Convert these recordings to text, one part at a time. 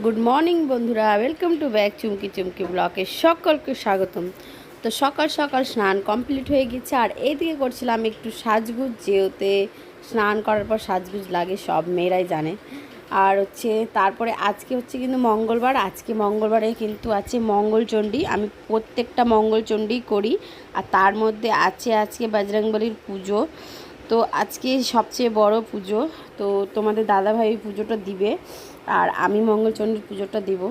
Good morning বন্ধুরা, welcome to back Chumki Chumki ব্লকে সকলকে স্বাগতম। তো সকাল সকাল স্নান কমপ্লিট হয়ে গেছে, আর এইদিকে করছিলাম একটু সাজগুজ যেওতে স্নান করার পর সাজগুজ লাগে, সব মেয়েরাই জানে। আর হচ্ছে তারপরে আজকে হচ্ছে কিন্তু মঙ্গলবার, আজকে মঙ্গলবারে কিন্তু আছে মঙ্গলচণ্ডী, আমি প্রত্যেকটা মঙ্গলচণ্ডী করি, আর তার মধ্যে আছে আজকে বজরংবলির পুজো। তো আজকে সবচেয়ে বড় পুজো, তো তোমাদের দাদাভাই পুজোটা দিবে আর আমি মঙ্গলচণ্ডীর পুজোটা দিব।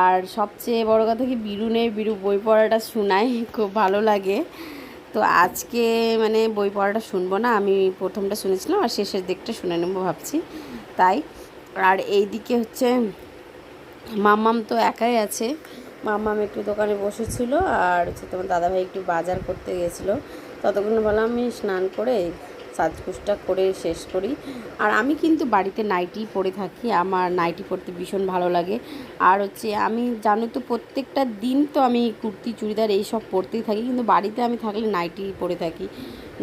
আর সবচেয়ে বড় কথা কি, বিরু নেই, বিরু বই পড়াটা শোনায় খুব ভালো লাগে। তো আজকে মানে বই পড়াটা শুনব না, আমি প্রথমটা শুনেছিলাম আর শেষের দিকটা শুনে নেব ভাবছি, তাই। আর এই দিকে হচ্ছে মাম্মাম তো একাই আছে মাম্মাম একটু দোকানে বসেছিল আর হচ্ছে তোমার দাদাভাই একটু বাজার করতে গেছিল। ততক্ষণ বললাম, আমি স্নান করে সাজগুজটা করে শেষ করি। আর আমি কিন্তু বাড়িতে নাইটি পরে থাকি, আমার নাইটি পরতে ভীষণ ভালো লাগে। আর হচ্ছে আমি, জানো তো, প্রত্যেকটা দিন তো আমি কুর্তি, চুড়িদার এইসব পরতেই থাকি, কিন্তু বাড়িতে আমি থাকলে নাইটি পরে থাকি।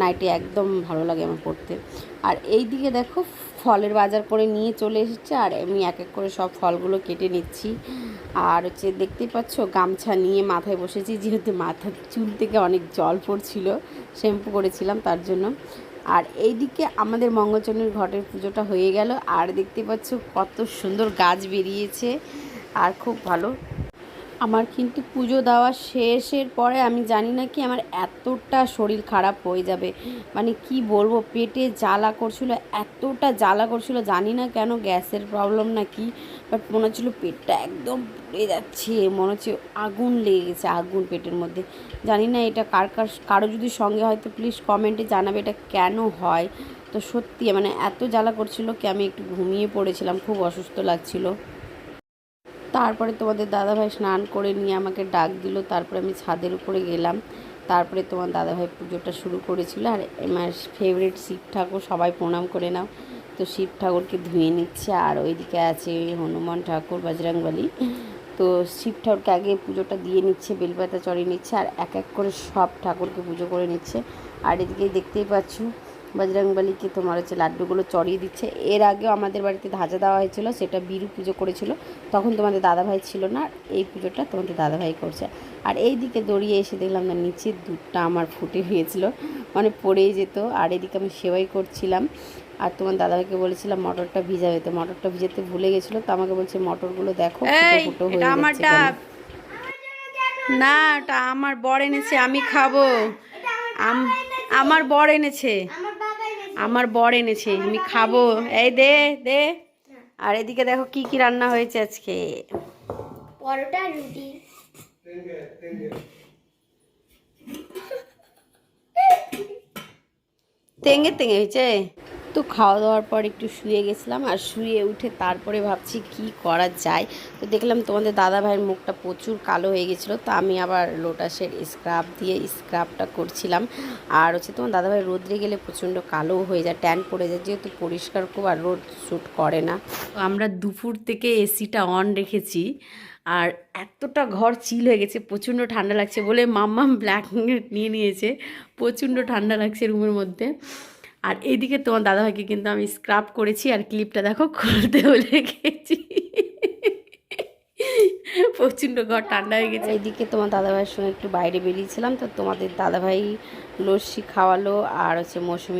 নাইটি একদম ভালো লাগে আমার পরতে। আর এই দিকে দেখো, ফলের বাজার করে নিয়ে চলে এসেছে, আর আমি এক এক করে সব ফলগুলো কেটে নিচ্ছি। আর হচ্ছে দেখতেই পাচ্ছ, গামছা নিয়ে মাথায় বসেছি, যেহেতু মাথার চুল থেকে অনেক জল পড়ছিল, শ্যাম্পু করেছিলাম তার জন্য। আর এইদিকে আমাদের মঙ্গলচন্দ্রের ঘটের পুজোটা হয়ে গেল। আর দেখতে পাচ্ছ কত সুন্দর গাছ বেরিয়েছে। আর খুব ভালো আমার কিন্তু পুজো দেওয়া শেষের পরে আমি জানি না কি আমার এতটা শরীর খারাপ হয়ে যাবে। মানে কি বলব, পেটে জ্বালা করছিল, এতটা জ্বালা করছিল, জানি না কেন গ্যাসের প্রবলেম না কি বাট মনে হচ্ছিল পেটটা একদম পুড়ে যাচ্ছে, মনে হচ্ছে আগুন লেগে গেছে, আগুন পেটের মধ্যে। জানি না এটা কার কার, কারও যদি সঙ্গে হয়তো প্লিজ কমেন্টে জানাবে এটা কেন হয়। তো সত্যি মানে এত জ্বালা করছিল কি আমি একটু ঘুমিয়ে পড়েছিলাম, খুব অসুস্থ লাগছিল। তারপরে তোমাদের দাদাভাই স্নান করে নিয়ে আমাকে ডাক দিল। তারপরে আমি ছাদের উপরে গেলাম। তারপরে তোমার দাদাভাই পুজোটা শুরু করেছিল। আর আমার ফেভারিট শিব ঠাকুর, সবাই প্রণাম করে নাও। তো শিব ঠাকুরকে ধুয়ে নিচ্ছে। আর ওইদিকে আছে হনুমান ঠাকুর, বজরংবলী। তো শিব ঠাকুরকে আগে পুজোটা দিয়ে নিচ্ছে, বেলপাতা চড়িয়ে নিচ্ছে। আর এক এক করে সব ঠাকুরকে পুজো করে নিচ্ছে। আর এদিকে দেখতেই পাচ্ছ বজরংবলীকে তোমার হচ্ছে লাড্ডুগুলো চড়িয়ে দিচ্ছে। এর আগেও আমাদের বাড়িতে ধাজা দেওয়া হয়েছিল সেটা বিরু পুজো করেছিল। তখন তোমাদের দাদাভাই ছিল না এই পুজোটা তোমাদের দাদাভাই করছে। আর এই দিকে দড়িয়ে এসে দেখলাম না নিচের দুধটা আমার ফুটে হয়েছিল মানে পড়েই যেত। আর এদিকে আমি সেবাই করছিলাম। আর তোমার দাদাভাইকে বলেছিলাম মটরটা ভিজাবে। তো মটরটা ভিজাতে ভুলে গেছিল তো আমাকে বলছে মটরগুলো দেখো ফুটো ফুটো হয়ে যাচ্ছে না ওটা আমার বর এনেছে আমি খাব। আম- আমার বর এনেছে। আমার বর এনেছে আমি খাব। এই দে দে। আর এদিকে দেখো কি কি রান্না হয়েছে আজকে। পরোটা রুটি। তেঙ্গে তেঙ্গে হয়েছে? তো খাওয়া দাওয়ার পর একটু শুয়ে গেছিলাম আর শুয়ে উঠে তারপরে ভাবছি কি করা যায়। তো দেখলাম তোমাদের দাদা ভাইয়ের মুখটা প্রচুর কালো হয়ে গেছিল, তো আমি আবার লোটাসের স্ক্রাব দিয়ে স্ক্রাবটা করছিলাম। আর হচ্ছে তোমার দাদা ভাই রোদ্রে গেলে প্রচণ্ড কালো হয়ে যায় ট্যান পড়ে যায়, যেহেতু পরিষ্কার খুব আর রোদ শ্যুট করে না। তো আমরা দুপুর থেকে এসিটা অন রেখেছি আর এতটা ঘর চিল হয়ে গেছে, প্রচণ্ড ঠান্ডা লাগছে বলে মাম্মাম ব্ল্যাঙ্কেট নিয়ে নিয়েছে, প্রচণ্ড ঠান্ডা লাগছে রুমের মধ্যে। আর এইদিকে তোমার দাদাভাইকে কিন্তু আমি স্ক্রাব করেছি আর ক্লিপটা দেখো খুলতে বলে গেছি। প্রচণ্ড ঘর ঠান্ডা হয়ে গেছে। এইদিকে তোমার দাদাভাইয়ের সঙ্গে একটু বাইরে বেরিয়েছিলাম, তো তোমাদের দাদাভাই লস্যি খাওয়ালো আর হচ্ছে মৌসুমি